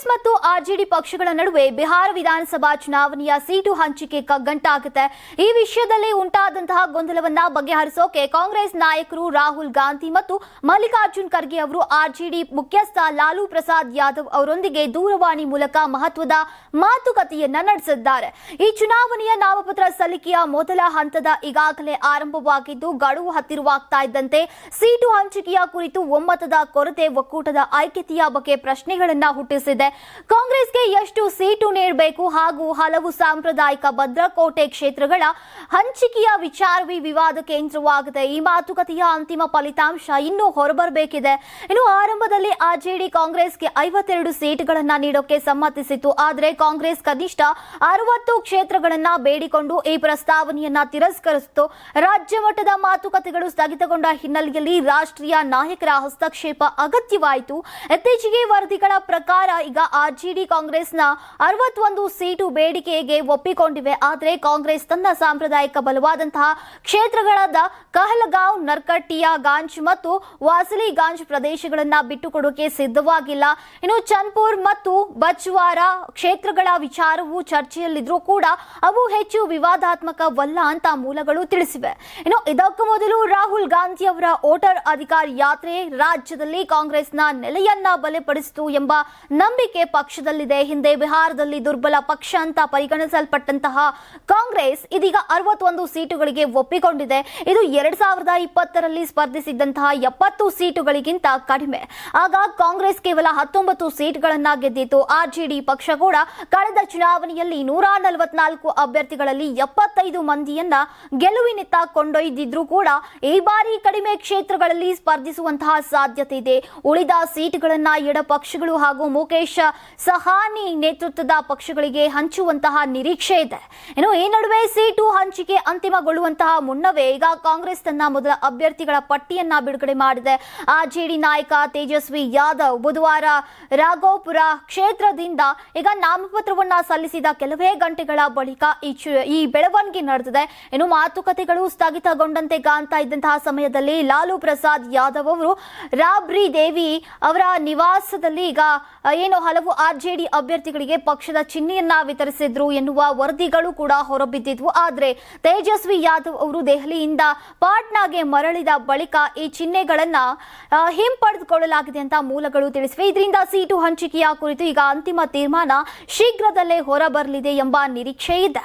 ಕಾಂಗ್ರೆಸ್ ಮತ್ತು ಆರ್ಜೆಡಿ ಪಕ್ಷಗಳ ನಡುವೆ ಬಿಹಾರ ವಿಧಾನಸಭಾ ಚುನಾವಣೆಯ ಸೀಟು ಹಂಚಿಕೆ ಕಗ್ಗಂಟಾಗುತ್ತೆ. ಈ ವಿಷಯದಲ್ಲಿ ಉಂಟಾದಂತಹ ಗೊಂದಲವನ್ನ ಬಗೆಹರಿಸೋಕೆ ಕಾಂಗ್ರೆಸ್ ನಾಯಕರು ರಾಹುಲ್ ಗಾಂಧಿ ಮತ್ತು ಮಲ್ಲಿಕಾರ್ಜುನ್ ಖರ್ಗೆ ಅವರು ಆರ್ಜೆಡಿ ಮುಖ್ಯಸ್ಥ ಲಾಲೂ ಪ್ರಸಾದ್ ಯಾದವ್ ಅವರೊಂದಿಗೆ ದೂರವಾಣಿ ಮೂಲಕ ಮಹತ್ವದ ಮಾತುಕತೆಯನ್ನ ನಡೆಸಿದ್ದಾರೆ. ಈ ಚುನಾವಣೆಯ ನಾಮಪತ್ರ ಸಲ್ಲಿಕೆಯ ಮೊದಲ ಹಂತದ ಈಗಾಗಲೇ ಆರಂಭವಾಗಿದ್ದು, ಗಡುವು ಹತ್ತಿರವಾಗ್ತಾ ಇದ್ದಂತೆ ಸೀಟು ಹಂಚಿಕೆಯ ಕುರಿತು ಒಮ್ಮತದ ಕೊರತೆ ಒಕ್ಕೂಟದ ಐಕ್ಯತೆಯ ಬಗ್ಗೆ ಪ್ರಶ್ನೆಗಳನ್ನ ಹುಟ್ಟಿಸಿದೆ. ಕಾಂಗ್ರೆಸ್ಗೆ ಎಷ್ಟು ಸೀಟು ನೀಡಬೇಕು ಹಾಗೂ ಹಲವು ಸಾಂಪ್ರದಾಯಿಕ ಭದ್ರಕೋಟೆ ಕ್ಷೇತ್ರಗಳ ಹಂಚಿಕೆಯ ವಿಚಾರವೇ ವಿವಾದ ಕೇಂದ್ರವಾಗಿದೆ. ಈ ಮಾತುಕತೆಯ ಅಂತಿಮ ಫಲಿತಾಂಶ ಇನ್ನೂ ಹೊರಬರಬೇಕಿದೆ. ಇನ್ನು ಆರಂಭದಲ್ಲಿ ಆರ್ಜೆಡಿ ಕಾಂಗ್ರೆಸ್ಗೆ ಐವತ್ತೆರಡು ಸೀಟ್ಗಳನ್ನ ನೀಡೋಕೆ ಸಮ್ಮತಿಸಿತ್ತು. ಆದರೆ ಕಾಂಗ್ರೆಸ್ ಕನಿಷ್ಠ ಅರವತ್ತು ಕ್ಷೇತ್ರಗಳನ್ನ ಬೇಡಿಕೊಂಡು ಈ ಪ್ರಸ್ತಾವನೆಯನ್ನ ತಿರಸ್ಕರಿಸಿತು ರಾಜ್ಯ ಮಟ್ಟದ ಮಾತುಕತೆಗಳು ಸ್ಥಗಿತಗೊಂಡ ಹಿನ್ನೆಲೆಯಲ್ಲಿ ರಾಷ್ಟ್ರೀಯ ನಾಯಕರ ಹಸ್ತಕ್ಷೇಪ ಅಗತ್ಯವಾಯಿತು. ಇತ್ತೀಚೆಗೆ ವರದಿಗಳ ಪ್ರಕಾರ ಈಗ ಆರ್ಜೆಡಿ ಕಾಂಗ್ರೆಸ್ನ ಅರವತ್ತೊಂದು ಸೀಟು ಬೇಡಿಕೆಗೆ ಒಪ್ಪಿಕೊಂಡಿವೆ. ಆದರೆ ಕಾಂಗ್ರೆಸ್ ತನ್ನ ಸಾಂಪ್ರದಾಯಿಕ ಬಲವಾದಂತಹ ಕ್ಷೇತ್ರಗಳಾದ ಕಹಲಗಾಂವ್, ನರ್ಕಟ್ಟಿಯಾ ಗಾಂಜ್ ಮತ್ತು ವಾಸಲಿ ಗಾಂಜ್ ಪ್ರದೇಶಗಳನ್ನ ಬಿಟ್ಟುಕೊಡೋಕೆ ಸಿದ್ಧವಾಗಿಲ್ಲ. ಇನ್ನು ಚನ್ಪುರ್ ಮತ್ತು ಬಚ್ವಾರ ಕ್ಷೇತ್ರಗಳ ವಿಚಾರವು ಚರ್ಚೆಯಲ್ಲಿದ್ರೂ ಕೂಡ ಅವು ಹೆಚ್ಚು ವಿವಾದಾತ್ಮಕವಲ್ಲ ಅಂತ ಮೂಲಗಳು ತಿಳಿಸಿವೆ. ಇನ್ನು ಇದಕ್ಕೂ ಮೊದಲು ರಾಹುಲ್ ಗಾಂಧಿ ಅವರ ವೋಟರ್ ಅಧಿಕಾರ ಯಾತ್ರೆ ರಾಜ್ಯದಲ್ಲಿ ಕಾಂಗ್ರೆಸ್ನ ನೆಲೆಯನ್ನ ಬಲಪಡಿಸಿತು ಎಂಬ ನಂಬಿಕೆ ಪಕ್ಷದಲ್ಲಿದೆ. ಹಿಂದೆ ಬಿಹಾರದಲ್ಲಿ ದುರ್ಬಲ ಪಕ್ಷ ಅಂತ ಪರಿಗಣಿಸಲ್ಪಟ್ಟಂತಹ ಕಾಂಗ್ರೆಸ್ ಇದೀಗ ಅರವತ್ತೊಂದು ಸೀಟುಗಳಿಗೆ ಒಪ್ಪಿಕೊಂಡಿದೆ. ಇದು ಎರಡ್ ಸಾವಿರದ ಇಪ್ಪತ್ತರಲ್ಲಿ ಸ್ಪರ್ಧಿಸಿದ್ದಂತಹ ಎಪ್ಪತ್ತು ಸೀಟುಗಳಿಗಿಂತ ಕಡಿಮೆ. ಆಗ ಕಾಂಗ್ರೆಸ್ ಕೇವಲ ಹತ್ತೊಂಬತ್ತು ಸೀಟ್ಗಳನ್ನ ಗೆದ್ದಿತ್ತು. ಆರ್ಜೆಡಿ ಪಕ್ಷ ಕೂಡ ಕಳೆದ ಚುನಾವಣೆಯಲ್ಲಿ ನೂರ ನಲವತ್ನಾಲ್ಕು ಅಭ್ಯರ್ಥಿಗಳಲ್ಲಿ ಎಪ್ಪತ್ತೈದು ಮಂದಿಯನ್ನ ಗೆಲುವಿನಿತ್ತ ಕೊಂಡೊಯ್ದಿದ್ರು ಕೂಡ ಈ ಬಾರಿ ಕಡಿಮೆ ಕ್ಷೇತ್ರಗಳಲ್ಲಿ ಸ್ಪರ್ಧಿಸುವಂತಹ ಸಾಧ್ಯತೆ ಇದೆ. ಉಳಿದ ಸೀಟ್ಗಳನ್ನ ಎಡ ಪಕ್ಷಗಳು ಹಾಗೂ ಮುಖೇಶ್ ಸಹಾನಿ ನೇತೃತ್ವದ ಪಕ್ಷಗಳಿಗೆ ಹಂಚುವಂತಹ ನಿರೀಕ್ಷೆ ಇದೆ. ಏನು ಈ ನಡುವೆ ಸೀಟು ಹಂಚಿಕೆ ಅಂತಿಮಗೊಳ್ಳುವಂತಹ ಮುನ್ನವೇ ಈಗ ಕಾಂಗ್ರೆಸ್ ತನ್ನ ಮೊದಲ ಅಭ್ಯರ್ಥಿಗಳ ಪಟ್ಟಿಯನ್ನ ಬಿಡುಗಡೆ ಮಾಡಿದೆ. ಆರ್ಜೆಡಿ ನಾಯಕ ತೇಜಸ್ವಿ ಯಾದವ್ ಬುಧವಾರ ರಾಘೋಪುರ ಕ್ಷೇತ್ರದಿಂದ ಈಗ ನಾಮಪತ್ರವನ್ನ ಸಲ್ಲಿಸಿದ ಕೆಲವೇ ಗಂಟೆಗಳ ಬಳಿಕ ಈ ಬೆಳವಣಿಗೆ ನಡೆದಿದೆ. ಏನು ಮಾತುಕತೆಗಳು ಸ್ಥಗಿತಗೊಂಡಂತೆ ಕಾಣ್ತಾ ಇದ್ದಂತಹ ಸಮಯದಲ್ಲಿ ಲಾಲು ಪ್ರಸಾದ್ ಯಾದವ್ ಅವರು ರಾಬ್ರಿ ದೇವಿ ಅವರ ನಿವಾಸದಲ್ಲಿ ಈಗ ಏನು ಹಲವು ಆರ್ಜೆಡಿ ಅಭ್ಯರ್ಥಿಗಳಿಗೆ ಪಕ್ಷದ ಚಿಹ್ನೆಯನ್ನ ವಿತರಿಸಿದ್ರು ಎನ್ನುವ ವರದಿಗಳು ಕೂಡ ಹೊರಬಿದ್ದಿದ್ವು. ಆದರೆ ತೇಜಸ್ವಿ ಯಾದವ್ ಅವರು ದೆಹಲಿಯಿಂದ ಪಾಟ್ನಾಗೆ ಮರಳಿದ ಬಳಿಕ ಈ ಚಿಹ್ನೆಗಳನ್ನ ಹಿಂಪಡೆದುಕೊಳ್ಳಲಾಗಿದೆ ಅಂತ ಮೂಲಗಳು ತಿಳಿಸಿವೆ. ಇದರಿಂದ ಸೀಟು ಹಂಚಿಕೆಯ ಕುರಿತು ಈಗ ಅಂತಿಮ ತೀರ್ಮಾನ ಶೀಘ್ರದಲ್ಲೇ ಹೊರಬರಲಿದೆ ಎಂಬ ನಿರೀಕ್ಷೆ ಇದೆ.